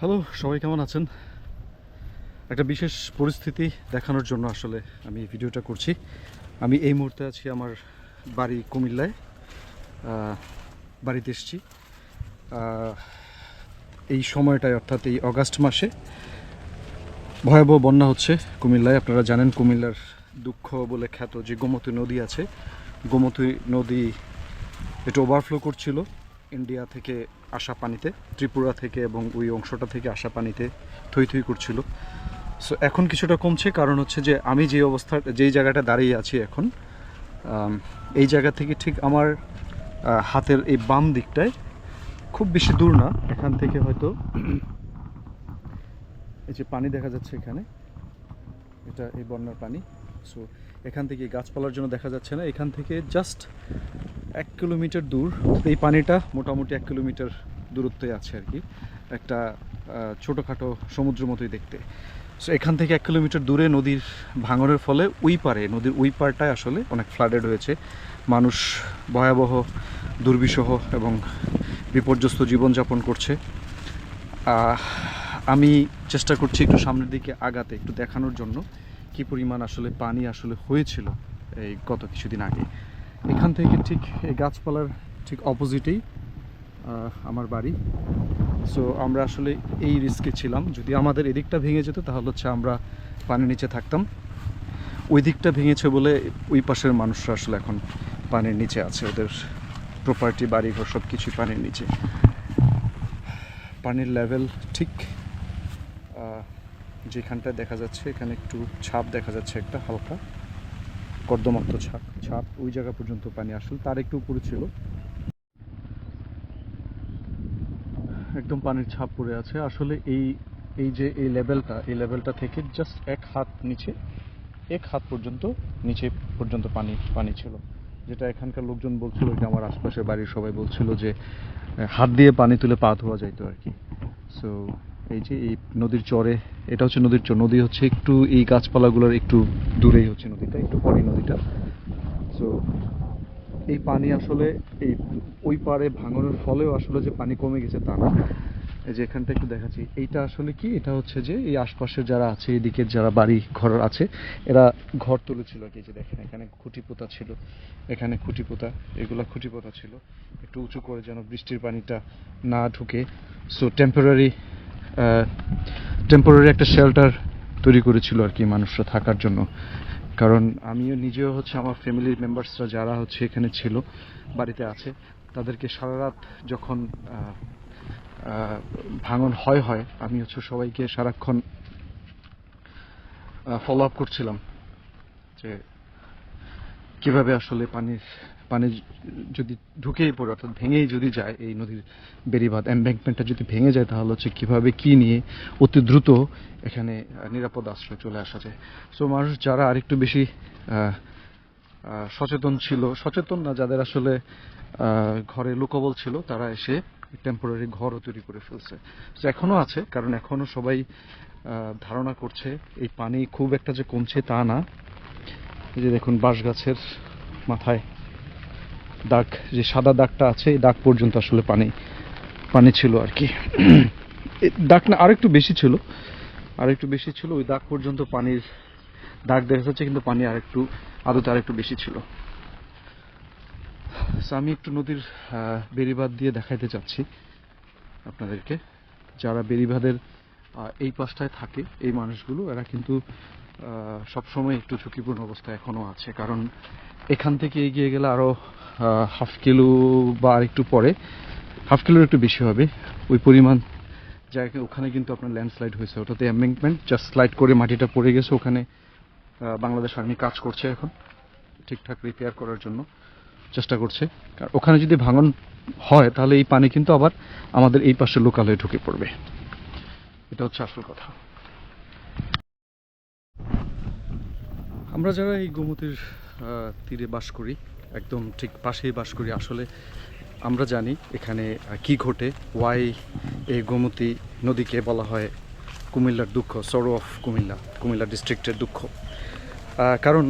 Hello সবাই কেমন আছেন? একটা বিশেষ পরিস্থিতি দেখানোর জন্য আসলে আমি ভিডিওটা করছি। আমি এই মুহূর্তে আছি আমার বাড়ি কুমিল্লায়। বাড়িতে এসেছি। এই সময়টায় অর্থাৎ এই অগাস্ট মাসে ভয়াবহ বন্যা হচ্ছে কুমিল্লায়। আপনারা জানেন কুমিল্লার দুঃখ বলে খ্যাত যে গোমতী নদী আছে। গোমতী নদী এটা ওভারফ্লো করছিল। ইন্ডিয়া থেকে আসা পানিতে, ত্রিপুরা থেকে এবং ওই অংশটা থেকে আসা পানিতে থই থই করছিল। সো এখন কিছুটা কমছে, কারণ হচ্ছে যে আমি যে অবস্থা, যেই জায়গাটা দাঁড়িয়ে আছি এখন এই জায়গা থেকে ঠিক আমার হাতের এই বাম দিকটায় খুব বেশি দূর না, এখান থেকে হয়তো এই যে পানি দেখা যাচ্ছে এখানে, এটা এই বন্যার পানি। সো এখান থেকে গাছপালার জন্য দেখা যাচ্ছে না। এখান থেকে জাস্ট এক কিলোমিটার দূর। এই পানিটা মোটামুটি এক কিলোমিটার দূরত্বে আছে আর কি। একটা ছোটোখাটো সমুদ্র মতোই দেখতে। সো এখান থেকে এক কিলোমিটার দূরে নদীর ভাঙনের ফলে ওই পারে, নদীর ওই পারটায় আসলে অনেক ফ্লাডেড হয়েছে। মানুষ ভয়াবহ, দুর্বিষহ এবং বিপর্যস্ত জীবনযাপন করছে। আমি চেষ্টা করছি একটু সামনের দিকে আগাতে, একটু দেখানোর জন্য। কি পরিমাণ আসলে পানি আসলে হয়েছিল এই গত কিছুদিন আগে। এখান থেকে ঠিক এই গাছপালার ঠিক অপোজিটেই আমার বাড়ি। সো আমরা আসলে এই রিস্কে ছিলাম। যদি আমাদের এদিকটা ভেঙে যেত, তাহলে হচ্ছে আমরা পানির নিচে থাকতাম। ওই দিকটা ভেঙেছে বলে ওই পাশের মানুষরা আসলে এখন পানির নিচে আছে। ওদের প্রপার্টি বাড়িঘর সব কিছুই পানির নিচে। পানির লেভেল ঠিক আহ, যেখানটায় দেখা যাচ্ছে এখানে একটু ছাপ দেখা যাচ্ছে একটা হালকা কর্দমাক্ত ছাপ। ছাপ ওই জায়গা পর্যন্ত পানি আসলে তার একটু উপরে ছিল। একদম পানির ছাপ পড়ে আছে। আসলে এই এই যে এই লেভেলটা এই লেভেলটা থেকে জাস্ট এক হাত নিচে এক হাত পর্যন্ত নিচে পর্যন্ত পানি পানি ছিল। যেটা এখানকার লোকজন বলছিল যে আমার আশপাশের বাড়ির সবাই বলছিল যে হাত দিয়ে পানি তুলে পা ধোয়া যাইতো আর কি। সো এই যে এই নদীর চরে, এটা হচ্ছে নদীর চর, নদী হচ্ছে একটু এই গাছপালাগুলোর একটু দূরেই হচ্ছে নদীটা, একটু পরেই নদীটা। সো এই পানি আসলে এই ওই পারে ভাঙনের ফলেও আসলে যে পানি কমে গেছে তা না। এই যে এখানটা একটু দেখাচ্ছি, এইটা আসলে কি? এটা হচ্ছে যে এই আশপাশের যারা আছে এদিকে যারা বাড়ি ঘর আছে, এরা ঘর তুলেছিল কি যে দেখেন, এখানে খুঁটি পোতা ছিল, এখানে খুঁটি পোতা এগুলা খুঁটি পোতা ছিল। একটু উঁচু করে যেন বৃষ্টির পানিটা না ঢুকে। সো টেম্পোরারি টেম্পোরারি একটা শেল্টার তৈরি করেছিল আর কি মানুষরা থাকার জন্য। কারণ আমিও নিজেও হচ্ছে আমার ফ্যামিলির মেম্বার্সরা যারা হচ্ছে এখানে ছিল, বাড়িতে আছে, তাদেরকে সারা রাত যখন ভাঙন হয় হয়, আমি হচ্ছে সবাইকে সারাক্ষণ ফলো আপ করছিলাম যে কীভাবে আসলে পানির পানি যদি ঢুকেই পড়ে, অর্থাৎ ভেঙেই যদি যায়, এই নদীর বেড়িবাঁধ এম্ব্যাঙ্কমেন্টটা যদি ভেঙে যায়, তাহলে হচ্ছে কীভাবে কি নিয়ে অতি দ্রুত এখানে নিরাপদ আশ্রয় চলে আসা যায়। সো মানুষ যারা আরেকটু বেশি সচেতন ছিল, সচেতন না, যাদের আসলে ঘরে লোকবল ছিল, তারা এসে টেম্পোরারি ঘরও তৈরি করে ফেলছে। তো এখনও আছে, কারণ এখনও সবাই ধারণা করছে, এই পানি খুব একটা যে কমছে তা না। যে দেখুন বাঁশ গাছের মাথায় দাগ, যে সাদা দাগটা আছে, এই দাগ পর্যন্ত আসলে পানি পানি ছিল আর কি। দাগ না, আরেকটু বেশি ছিল। আরেকটু বেশি ছিল, ওই দাগ পর্যন্ত পানির দাগ দেখা যাচ্ছে, কিন্তু পানি আরেকটু, আদতে আরেকটু বেশি ছিল। আমি একটু নদীর বেড়িবাঁধ দিয়ে দেখাইতে চাচ্ছি আপনাদেরকে। যারা বেড়িবাঁধের এই পাশটায় থাকে, এই মানুষগুলো, এরা কিন্তু সবসময় একটু ঝুঁকিপূর্ণ অবস্থায় এখনও আছে। কারণ এখান থেকে এগিয়ে গেলে আরও হাফ কিলো বা আর একটু পরে, হাফ কিলোর একটু বেশি হবে। ওই পরিমাণ জায়গা ওখানে কিন্তু আপনার ল্যান্ডস্লাইড হয়েছে। ওটাতে এম্বেঙ্কমেন্ট জাস্ট স্লাইড করে মাটিটা পড়ে গেছে ওখানে। বাংলাদেশ আর্মি কাজ করছে এখন, ঠিকঠাক রিপেয়ার করার জন্য চেষ্টা করছে। আর ওখানে যদি ভাঙন হয়, তাহলে এই পানি কিন্তু আবার আমাদের এই পাশে লোকালয়ে ঢুকে পড়বে। এটা হচ্ছে আসল কথা। আমরা যারা এই গোমতীর তীরে বাস করি, একদম ঠিক পাশেই বাস করি। আসলে আমরা জানি এখানে কি ঘটে ওয়াই এই গোমতী নদীকে বলা হয় কুমিল্লার দুঃখ সরো অফ কুমিল্লা কুমিল্লা ডিস্ট্রিক্টের দুঃখ। কারণ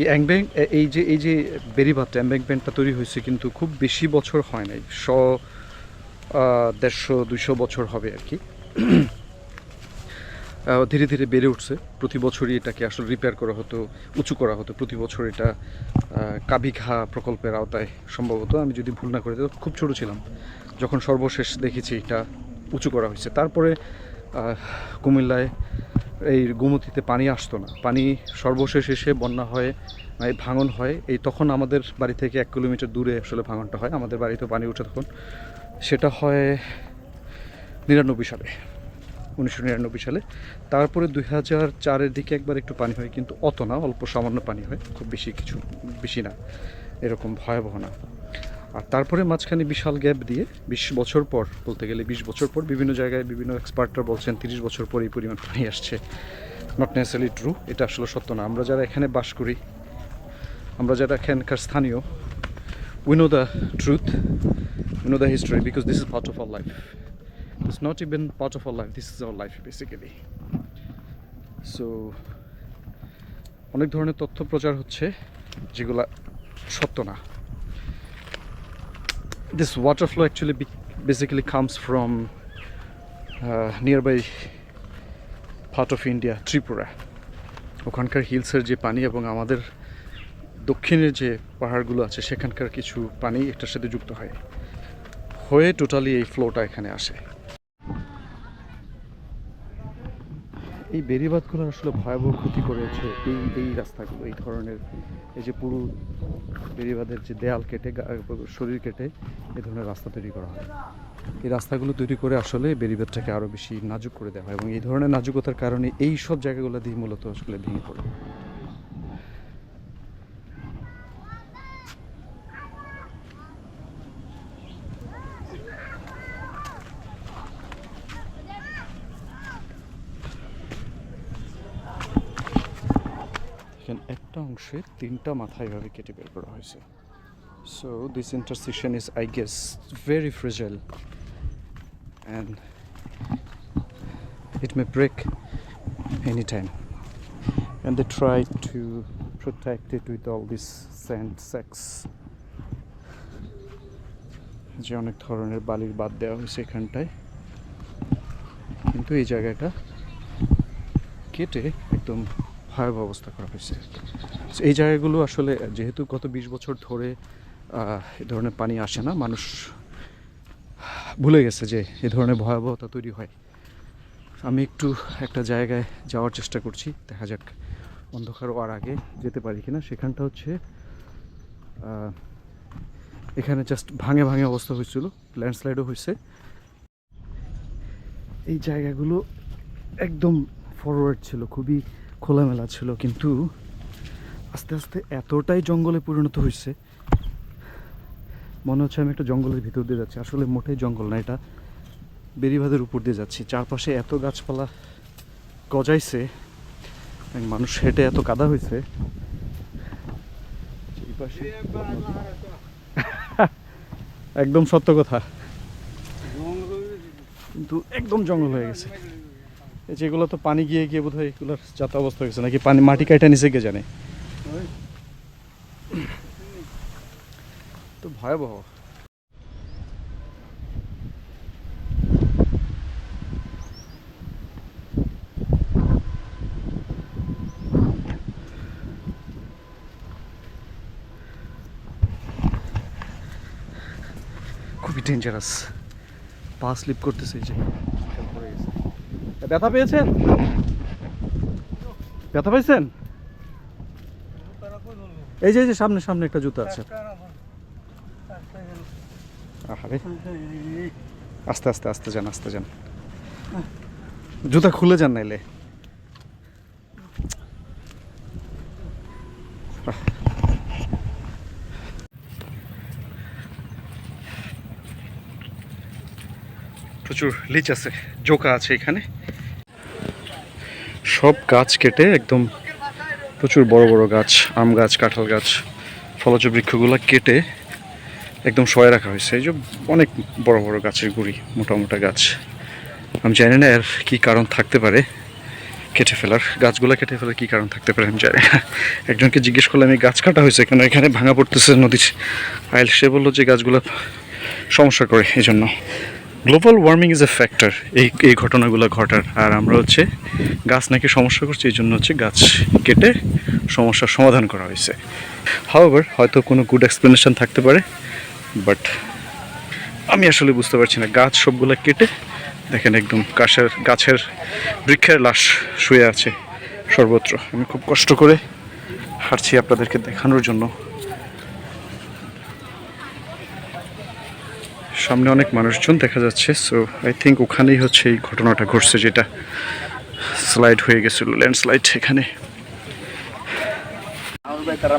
এই অ্যাংব্যাঙ্ক এই যে এই যে বেরিবাদটা অ্যাম্ব্যাঙ্কমেন্টটা তৈরি হয়েছে কিন্তু খুব বেশি বছর হয় নাই, শ দেড়শো, দুইশো বছর হবে আর কি। ধীরে ধীরে বেড়ে উঠছে। প্রতি বছরই এটাকে আসলে রিপেয়ার করা হতো, উঁচু করা হতো। প্রতি বছর এটা কাবিঘা প্রকল্পের আওতায় সম্ভবত। আমি যদি ভুল না করে, খুব ছোট ছিলাম। যখন সর্বশেষ দেখেছি এটা উঁচু করা হয়েছে। তারপরে কুমিল্লায় এই গোমতীতে পানি আসতো না। পানি সর্বশেষ এসে বন্যা হয় মানে ভাঙন হয়। এই তখন আমাদের বাড়ি থেকে এক কিলোমিটার দূরে আসলে ভাঙনটা হয়। আমাদের বাড়িতে পানি ওঠে তখন। সেটা হয় নিরানব্বই সালে। উনিশশো নিরানব্বই সালে। তারপরে দুই হাজার চারের দিকে একবার একটু পানি হয়, কিন্তু অত না, অল্প সামান্য পানি হয়, খুব বেশি কিছু, বেশি না, এরকম ভয়াবহ না। আর তারপরে মাঝখানে বিশাল গ্যাপ দিয়ে বিশ বছর পর বলতে গেলে বিশ বছর পর বিভিন্ন জায়গায় বিভিন্ন এক্সপার্টরা বলছেন তিরিশ বছর পর এই পরিমাণ পানি আসছে। নট নেসারি ট্রু এটা আসলে সত্য না। আমরা যারা এখানে বাস করি, আমরা যারা এখানকার স্থানীয় we know the truth we know the history because this is part of our life It's not even part of our life. This is our life basically. So অনেক ধরনের তথ্য প্রচার হচ্ছে যেগুলা সত্য না flow actually be- basically comes from uh, nearby part of India, Tripura. ওখানকার হিলসের যে পানি এবং আমাদের দক্ষিণের যে পাহাড়গুলো আছে সেখানকার কিছু পানি এটার সাথে যুক্ত হয় হয়ে টোটালি এই ফ্লোটা এখানে আসে এই বেড়িবাঁধগুলো আসলে ভয়াবহ ক্ষতি করেছে। এই এই রাস্তাগুলো, এই ধরনের এই যে পুরো বেড়িবাঁধের যে দেয়াল কেটে শরীর কেটে এ ধরনের রাস্তা তৈরি করা হয়। এই রাস্তাগুলো তৈরি করে আসলে বেড়িবাঁধটাকে আরও বেশি নাজুক করে দেওয়া হয় এবং এই ধরনের নাজুকতার কারণে এই সব জায়গাগুলো দিয়ে মূলত আসলে ভেঙে পড়ে এখানে একটা অংশে তিনটা মাথা এভাবে কেটে বের করা হয়েছে। So this intersection is I guess very fragile and it break any time and they try to protect it with all these sand sacks যে অনেক ধরনের বালির বাদ দেওয়া হয়েছে এখানটায়। কিন্তু এই জায়গাটা কেটে একদম ভয়াবহ অবস্থা করা হয়েছে। এই জায়গাগুলো আসলে যেহেতু গত বিশ বছর ধরে এ ধরনের পানি আসে না, মানুষ ভুলে গেছে যে এ ধরনের ভয়াবহতা তৈরি হয়। আমি একটু একটা জায়গায় যাওয়ার চেষ্টা করছি, দেখা যাক অন্ধকার হওয়ার আগে যেতে পারি কিনা। সেখানটা হচ্ছে এখানে জাস্ট ভাঙে ভাঙে অবস্থা হয়েছিল ল্যান্ডস্লাইডও হয়েছে। এই জায়গাগুলো একদম ফরওয়ার্ড ছিল, খুবই খোলামেলা ছিল, কিন্তু আস্তে আস্তে এতটাই জঙ্গলে পরিণত হয়েছে, মনে হচ্ছে আমি একটা জঙ্গলের ভিতর দিয়ে যাচ্ছি। আসলে মোটেই জঙ্গল না, এটা বেরিবাঁধের উপর দিয়ে যাচ্ছি। চারপাশে এত গাছপালা গজাইছে মানুষ হেঁটে এত কাদা হয়েছে। একদম সত্য কথা। কিন্তু একদম জঙ্গল হয়ে গেছে। যেগুলো তো পানি গিয়ে গিয়ে বোধ হয় এগুলোর যাতা অবস্থা হয়ে গেছে। নাকি পানি মাটি কাটা নিচে কে জানে? তো ভয়াবহ। খুবই ডেঞ্জারাস পা স্লিপ করতেছে যে। ব্যথা পেয়েছেন? ব্যথা পেয়েছেন এই যে এই যে সামনে সামনে একটা জুতো আছে। আরে আস্তে আস্তে আস্তে যান আস্তে যান। জুতা খুলে যান নাইলে। প্রচুর লিচ আছে জোকা আছে এখানে। সব গাছ কেটে একদম প্রচুর বড় বড় গাছ, আম গাছ, কাঁঠাল গাছ, ফলজ বৃক্ষগুলো কেটে একদম শয়ে রাখা হয়েছে। এই যে অনেক বড় বড় গাছের গুড়ি, মোটা মোটা গাছ। আমি জানি না এর কী কারণ থাকতে পারে, কেটে ফেলার। গাছগুলো কেটে ফেলার কী কারণ থাকতে পারে আমি জানি না। একজনকে জিজ্ঞেস করলাম, এই গাছ কাটা হয়েছে কেন? এখানে ভাঙা পড়তেছে নদীর আইল? সে বলল যে গাছগুলো সমস্যা করে এই জন্য global warming is a factor এই এই ঘটনাগুলো ঘটার। আর আমরা হচ্ছে গাছ নাকি সমস্যা করছে, এই জন্য হচ্ছে গাছ কেটে সমস্যার সমাধান করা হয়েছে। হাওয়ার হয়তো কোনো গুড এক্সপ্লেনেশন থাকতে পারে বাট আমি আসলে বুঝতে পারছি না। গাছ সবগুলো কেটে, দেখেন একদম গাছের গাছের বৃক্ষের লাশ শুয়ে আছে সর্বত্র। আমি খুব কষ্ট করে হাঁটছি আপনাদেরকে দেখানোর জন্য। সামনে অনেক মানুষজন দেখা যাচ্ছে সো আই থিঙ্ক ওখানেই হচ্ছে এই ঘটনাটা ঘটছে যেটা স্লাইড হয়ে গেছিল ল্যান্ডস্লাইড এখানে। তারা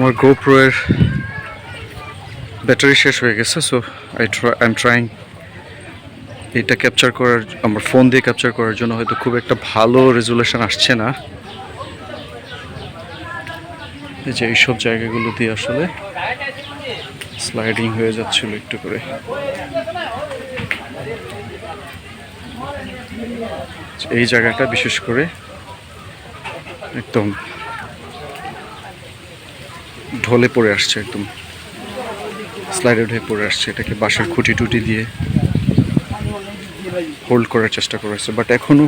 আমার গোপ্রো এর ব্যাটারি শেষ হয়ে গেছে so I I am trying এটা ক্যাপচার করার, আমার ফোন দিয়ে ক্যাপচার করার জন্য হয়তো খুব একটা ভালো রেজুলেশন আসছে না। এই যে এইসব জায়গাগুলো দিয়ে আসলে স্লাইডিং হয়ে যাচ্ছিল একটু করে। এই জায়গাটা বিশেষ করে একদম ঢলে পড়ে আসছে একদম। স্লাইডেড হয়ে পড়ে আসছে এটাকে বাসার খুঁটি টুটি দিয়ে হোল্ড করার চেষ্টা করেছে বাট এখনও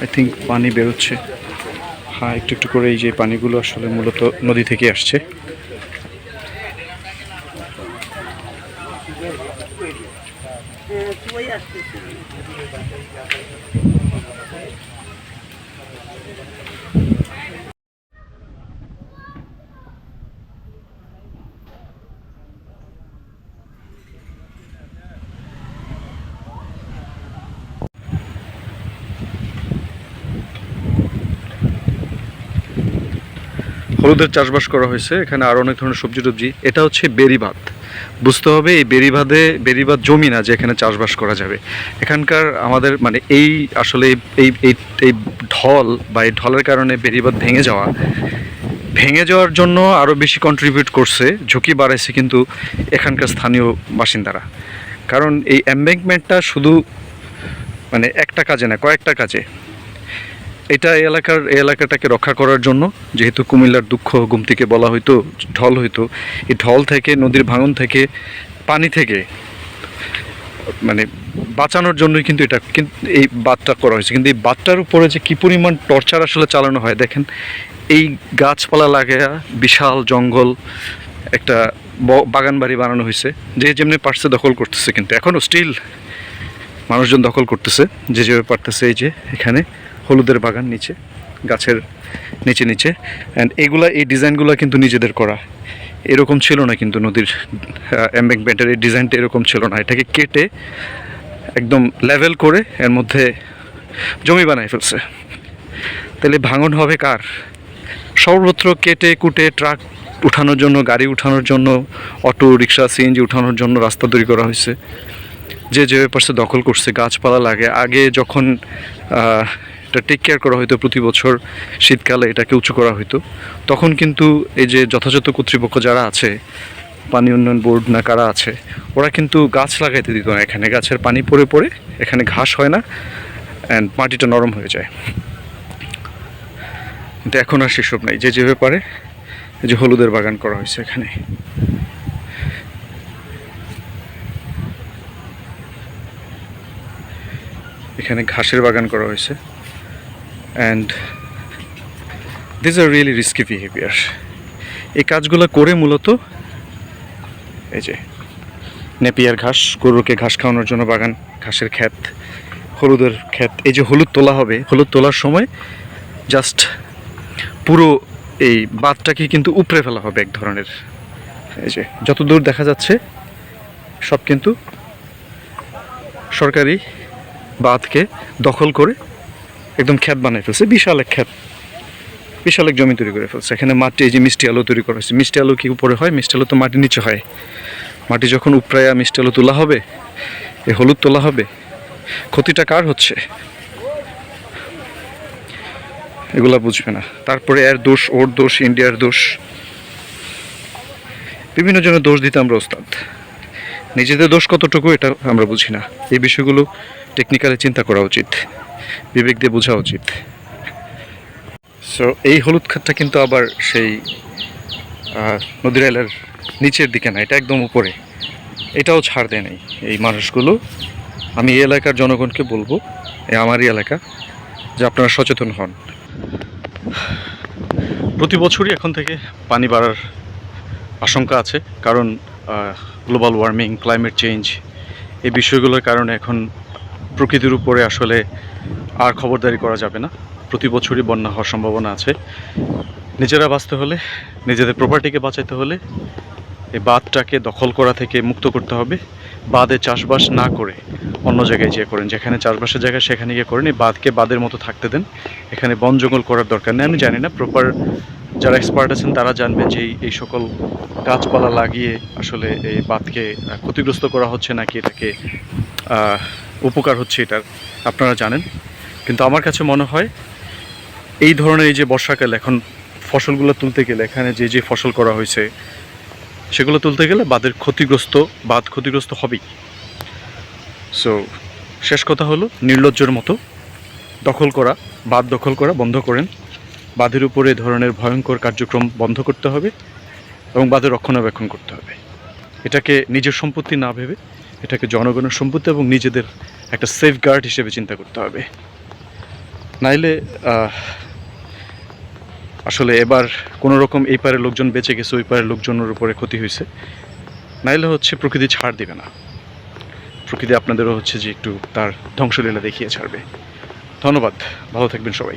আই থিঙ্ক পানি বেরোচ্ছে। হ্যাঁ একটু একটু করে এই যে পানিগুলো আসলে মূলত নদী থেকে আসছে। হলুদের চাষবাস করা হয়েছে, এখানে আরও অনেক ধরনের সবজি টবজি। এটা হচ্ছে বেরিবাদ বুঝতে হবে এই বেরিবাদে বেরিবাদ জমি না যে এখানে চাষবাস করা যাবে। এখানকার আমাদের মানে এই আসলে এই এই ঢল বা এই ঢলের কারণে বেরিবাদ ভেঙে যাওয়া। ভেঙে যাওয়ার জন্য আরও বেশি কন্ট্রিবিউট করছে, ঝুঁকি বাড়াইছে কিন্তু এখানকার স্থানীয় বাসিন্দারা। কারণ এই এম্বেঙ্কমেন্টটা শুধু মানে একটা কাজে না, কয়েকটা কাজে। এটা এলাকার এলাকাটাকে রক্ষা করার জন্য, যেহেতু কুমিল্লার দুঃখ গুমতিকে বলা হয়তো ঢল হইতো, এই ঢল থেকে, নদীর ভাঙন থেকে, পানি থেকে মানে বাঁচানোর জন্যই কিন্তু এটা কিন্তু এই বাঁধটা করা হয়েছে। কিন্তু এই বাঁধটার উপরে যে কী পরিমাণ টর্চার আসলে চালানো হয়, দেখেন, এই গাছপালা লাগায়া বিশাল জঙ্গল, একটা বাগান বাড়ি বানানো হয়েছে যে যেমনি পারছে দখল করতেছে কিন্তু এখনও স্টিল মানুষজন দখল করতেছে, যে যেভাবে পারতেছে এই যে এখানে। হলুদের বাগান নিচে, গাছের নিচে নিচে। অ্যান্ড এগুলা, এই ডিজাইনগুলো কিন্তু নিজেদের করা। এরকম ছিল না কিন্তু নদীর এম্বেকমেন্টের এই ডিজাইনটা এরকম ছিল না। এটাকে কেটে একদম লেভেল করে এর মধ্যে জমি বানায় ফেলছে। তাহলে ভাঙন হবে কার? সর্বত্র কেটে কুটে ট্রাক উঠানোর জন্য, গাড়ি উঠানোর জন্য, অটো, রিক্সা, সিএনজি উঠানোর জন্য রাস্তা তৈরি করা হয়েছে। যে যে পারছে দখল করছে, গাছপালা লাগে। আগে যখন এটা টেক কেয়ার করা হতো প্রতি বছর শীতকালে এটাকে উঁচু করা হতো তখন কিন্তু এই যে যথাযথ কর্তৃপক্ষ যারা আছে, পানি উন্নয়ন বোর্ড না কারা আছে, ওরা কিন্তু গাছ লাগাইতে দিত না। এখানে গাছের পানি পড়ে পড়ে, এখানে ঘাস হয় না অ্যান্ড মাটিটা নরম হয়ে যায়। কিন্তু এখন আর সেসব নাই। যে যেভাবে পারে এই যে হলুদের বাগান করা হয়েছে এখানে। এখানে ঘাসের বাগান করা হয়েছে। And this are really risky behaviour এই কাজগুলো করে মূলত এই যে নেপিয়ার ঘাস, গরুকে ঘাস খাওয়ানোর জন্য বাগান, ঘাসের ক্ষেত, হলুদের ক্ষেত, এই যে হলুদ তোলা হবে, হলুদ তোলার সময় জাস্ট পুরো এই বাঁধটাকে কিন্তু উপড়ে ফেলা হবে এক ধরনের। এই যে যত দূর দেখা যাচ্ছে, সব কিন্তু সরকারি বাঁধকে দখল করে একদম ক্ষেত বানাই ফেলছে, বিশাল এক ক্ষেত বিশাল এক জমি তৈরি করে ফেলছে। এখানে মাটি, এই যে মিষ্টি আলু তৈরি করা হয়েছে। মিষ্টি আলু কি উপরে হয়? মিষ্টি আলু তো মাটির নিচে হয়। মাটি যখন উপরায়া মিষ্টি আলু তোলা হবে এই হলুদ তোলা হবে, ক্ষতিটা কার হচ্ছে? এগুলা বুঝবে না। তারপরে এর দোষ, ওর দোষ, ইন্ডিয়ার দোষ। বিভিন্ন জনের দোষ দিতে আমরা ওস্তাদ। নিজেদের দোষ কতটুকু, এটা আমরা বুঝি না। এই বিষয়গুলো টেকনিক্যালি চিন্তা করা উচিত। বিবেক দিয়ে বোঝা উচিত। সো এই হলুদ খাতটা কিন্তু আবার সেই নদীর এলার নিচের দিকে না, এটা একদম উপরে। এটাও ছাড় দেয় নাই এই মানুষগুলো। আমি এই এলাকার জনগণকে বলব, এই আমারই এলাকা, যে আপনারা সচেতন হন। প্রতি বছরই এখন থেকে পানি বাড়ার আশঙ্কা আছে, কারণ গ্লোবাল ওয়ার্মিং ক্লাইমেট চেঞ্জ এই বিষয়গুলোর কারণে এখন প্রকৃতির উপরে আসলে আর খবরদারি করা যাবে না। প্রতি বছরই বন্যা হওয়ার সম্ভাবনা আছে। নিজেরা বাঁচতে হলে, নিজেদের প্রপার্টিকে বাঁচাতে হলে এই বাঁধটাকে দখল করা থেকে মুক্ত করতে হবে। বাঁধে চাষবাস না করে অন্য জায়গায় যেয়ে করেন। যেখানে চাষবাসের জায়গা, সেখানে গিয়ে করেন। এই বাঁধকে বাঁধের মতো থাকতে দেন। এখানে বন জঙ্গল করার দরকার নেই। আমি জানি না প্রপার যারা এক্সপার্ট আছেন, তারা জানবেন যে এই- সকল গাছপালা লাগিয়ে আসলে এই বাঁধকে ক্ষতিগ্রস্ত করা হচ্ছে নাকি এটাকে উপকার হচ্ছে এটার আপনারা জানেন। কিন্তু আমার কাছে মনে হয় এই ধরনের এই যে বর্ষাকাল এখন ফসলগুলো তুলতে গেলে, এখানে যে যে ফসল করা হয়েছে, সেগুলো তুলতে গেলে বাঁধের ক্ষতিগ্রস্ত, বাঁধ ক্ষতিগ্রস্ত হবেই। সো শেষ কথা হলো, নির্লজ্জর মতো দখল করা, বাঁধ দখল করা, বন্ধ করেন। বাঁধের উপরে ধরনের ভয়ঙ্কর কার্যক্রম বন্ধ করতে হবে এবং বাঁধের রক্ষণাবেক্ষণ করতে হবে। এটাকে নিজের সম্পত্তি না ভেবে, এটাকে জনগণের সম্পত্তি এবং নিজেদের একটা সেফ গার্ড হিসেবে চিন্তা করতে হবে। নাইলে আসলে এবার কোনো রকম এই পারের লোকজন বেঁচে গেছে, ওই পারের লোকজনের উপরে ক্ষতি হয়েছে। নাইলে হচ্ছে প্রকৃতি ছাড় দিবে না। প্রকৃতি আপনাদেরও হচ্ছে যে একটু তার ধ্বংসলীলা দেখিয়ে ছাড়বে। ধন্যবাদ। ভালো থাকবেন সবাই।